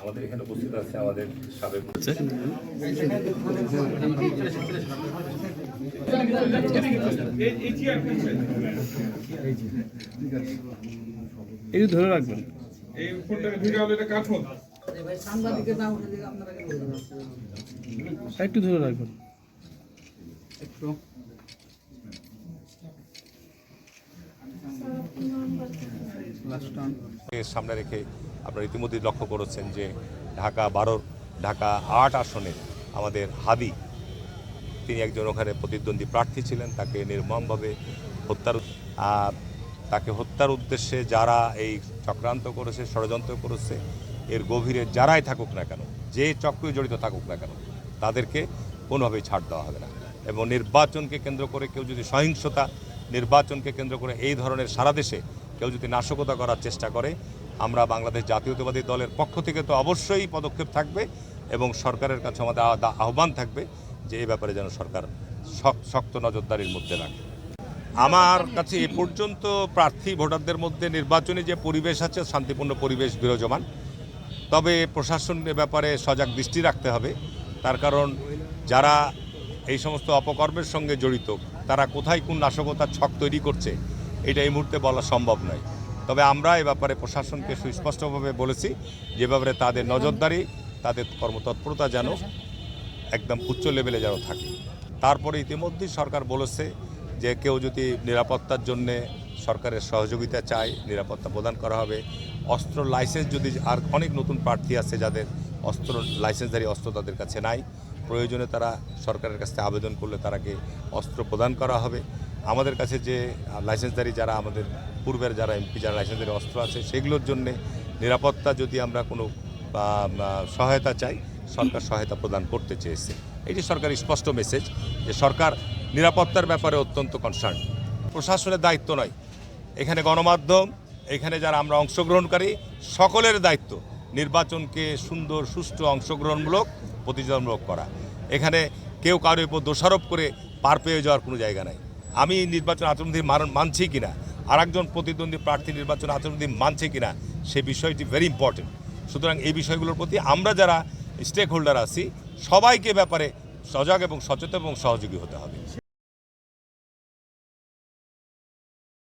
আমাদের এখানে উপস্থিত আছে আমাদের সাবেক এই ধরে রাখবেন। এই ফোনটাকে ভিডিও হলে এটা কাটুন একটু ধরে রাখবেন। সামনে রেখে আপনারা ইতিমধ্যেই লক্ষ্য করেছেন যে ঢাকা বারো ঢাকা আট আসনে আমাদের হাদি তিনি একজন ওখানে প্রতিদ্বন্দ্বী প্রার্থী ছিলেন, তাকে নির্মমভাবে হত্যার তাকে হত্যার উদ্দেশ্যে যারা এই চক্রান্ত করেছে, ষড়যন্ত্র করেছে, এর গভীরে যারাই থাকুক না কেন, যে চক্রই জড়িত থাকুক না কেন, তাদেরকে কোনোভাবেই ছাড় দেওয়া হবে না। এবং নির্বাচনকে কেন্দ্র করে কেউ যদি সহিংসতা, নির্বাচনকে কেন্দ্র করে এই ধরনের সারা দেশে কেউ যদি নাশকতা করার চেষ্টা করে, আমরা বাংলাদেশ জাতীয়তাবাদী দলের পক্ষ থেকে তো অবশ্যই পদক্ষেপ থাকবে এবং সরকারের কাছে আমাদের আহ্বান থাকবে যে এই ব্যাপারে যেন সরকার শক্ত নজরদারির মধ্যে রাখে। আমার কাছে এ পর্যন্ত প্রার্থী ভোটারদের মধ্যে নির্বাচনী যে পরিবেশ আছে, শান্তিপূর্ণ পরিবেশ বিরাজমান, তবে প্রশাসনের ব্যাপারে সজাগ দৃষ্টি রাখতে হবে। তার কারণ যারা এই সমস্ত অপকর্মের সঙ্গে জড়িত, তারা কোথায় কোন নাশকতার ছক তৈরি করছে, এটা এই মুহূর্তে বলা সম্ভব নয়। তবে আমরা এ ব্যাপারে প্রশাসনকে সুস্পষ্টভাবে বলেছি, যে ব্যাপারে তাদের নজরদারি, তাদের কর্মতৎপরতা যেন একদম উচ্চ লেভেলে যেন থাকে। তারপরে ইতিমধ্যেই সরকার বলেছে যে কেউ যদি নিরাপত্তার জন্যে সরকারের সহযোগিতা চায়, নিরাপত্তা প্রদান করা হবে। অস্ত্র লাইসেন্স যদি আর অনেক নতুন প্রার্থী আছে যাদের অস্ত্র, লাইসেন্সধারী অস্ত্র তাদের কাছে নাই, প্রয়োজনে তারা সরকারের কাছে আবেদন করলে তারাকে অস্ত্র প্রদান করা হবে। আমাদের কাছে যে লাইসেন্সধারী যারা, আমাদের পূর্বের যারা এমপি যারা লাইসেন্সধারী অস্ত্র আছে, সেগুলোর জন্যে নিরাপত্তা যদি আমরা কোনো সহায়তা চাই সরকার সহায়তা প্রদান করতে চেয়েছে। এটি সরকার স্পষ্ট মেসেজ যে সরকার নিরাপত্তার ব্যাপারে অত্যন্ত কনসার্ন প্রশাসনের দায়িত্ব নয়। এখানে গণমাধ্যম, এখানে যারা আমরা অংশগ্রহণকারী, সকলের দায়িত্ব নির্বাচনকে সুন্দর, সুষ্ঠু অংশগ্রহণমূলক, প্রতিযোগিতামূলক করা। এখানে কেউ কারোর উপর দোষারোপ করে পার পেয়ে যাওয়ার কোনো জায়গা নাই। আমি নির্বাচন আচরণবিধি মান- মানছি কিনা? আর একজন প্রতিদ্বন্দ্বী প্রার্থী নির্বাচন আচরণবিধি মানছে কিনা? সে বিষয়টি ভেরি ইম্পর্টেন্ট সুতরাং এই বিষয়গুলোর প্রতি আমরা যারা স্টেক হোল্ডার আছি সবাইকে ব্যাপারে সজাগ এবং সচেতন এবং সহযোগী হতে হবে।